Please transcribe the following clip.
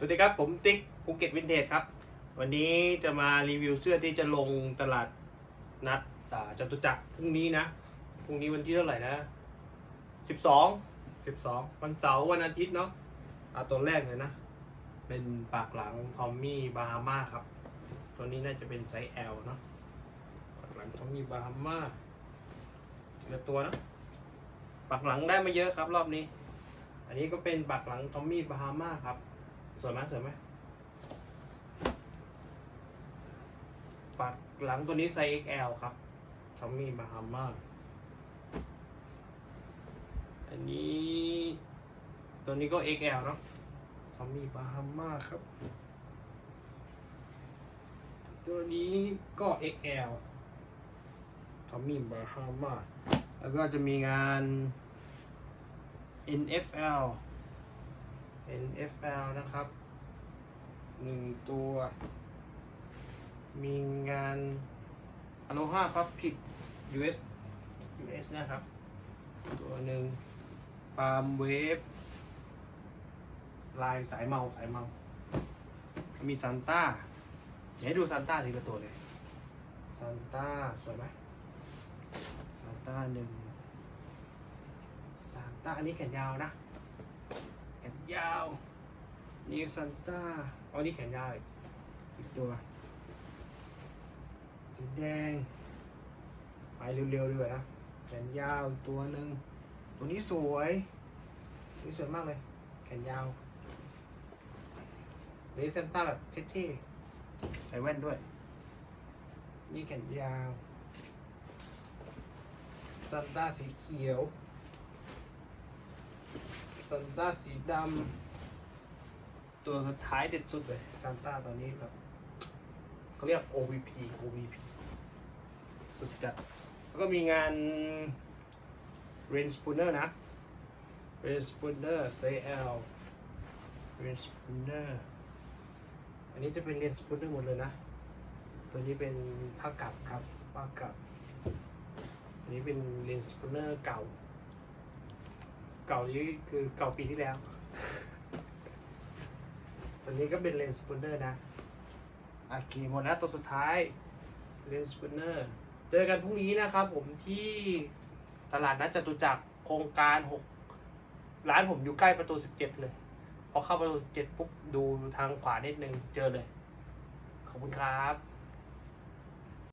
สวัสดีครับ ผมติ๊กภูเก็ตวินเทจครับ วันนี้จะมารีวิวเสื้อที่จะลงตลาดนัดจตุจักรพรุ่งนี้นะ พรุ่งนี้วันที่เท่าไหร่นะสิบสองสิบสองวันเสาร์วันอาทิตย์เนาะเอาตัวแรกเลยนะ เป็นปากหลังทอมมี่บาฮาม่าครับ ตัวนี้น่าจะเป็นไซส์ L เนาะปากหลังทอมมี่บาฮาม่าทีละตัวนะปากหลังได้มาเยอะครับรอบนี้ อันนี้ก็เป็นปากหลังทอมมี่บาฮาม่าครับ สวยไหมสวยไหมปากหลังตัวนี้ไซส์ XL ครับทอมมี่บาฮาม่าอันนี้ ตัวนี้ก็ XL เนาะทอมมี่บาฮาม่าครับ ตัวนี้ก็ XL ทอมมี่บาฮาม่าแล้วก็จะมีงาน NFL NFL นะครับหนึ่งตัว มีงาน Aloha Public US US นะครับ ตัวหนึ่งปาล์มเวฟลายสายเมาสายเมา มีซันต้าเดี๋ยวให้ดูซันต้าทีละตัวเลยซันต้าสวยไหมซันต้าหนึ่งซันต้าอันนี้แขนยาวนะ นยาวนิวซันต้าอันนี้แขนยาวอีกตัว สีแดง ไปเร็วๆด้วยนะแขนยาวตัวหนึ่งตัวนี้สวยตัวนี้สวยมากเลย แขนยาวเลซันต้าแบบเท่ๆใส่แว่นด้วย นี่แขนยาวซันต้าสีเขียว ซันต้าสีดำตัวสุดท้ายเด็ดสุดเลยซันต้าตัวนี้แบบเขาเรียก OVP OVP สุดจัด แล้วก็มีงาน Rain Spooner นะ Rain Spooner CL Rain Spooner อันนี้จะเป็น Rain Spooner หมดเลยนะ ตัวนี้เป็นผ้ากัดครับผ้ากัดอันนี้เป็น Rain Spooner เก่า เก่านี้คือเก่าปีที่แล้วตัวนี้ก็เป็นเลนส์สปูนเนอร์นะโอเคหมดแล้วตัวสุดท้ายเลนส์สปูนเนอร์เจอกันพรุ่งนี้นะครับ ผมที่ตลาดนัดจตุจักรโครงการหกร้านผมอยู่ใกล้ประตูสิบเจ็ดเลย พอเข้าประตูสิบเจ็ดปุ๊บดูทางขวานิดนึงเจอเลย ขอบคุณครับ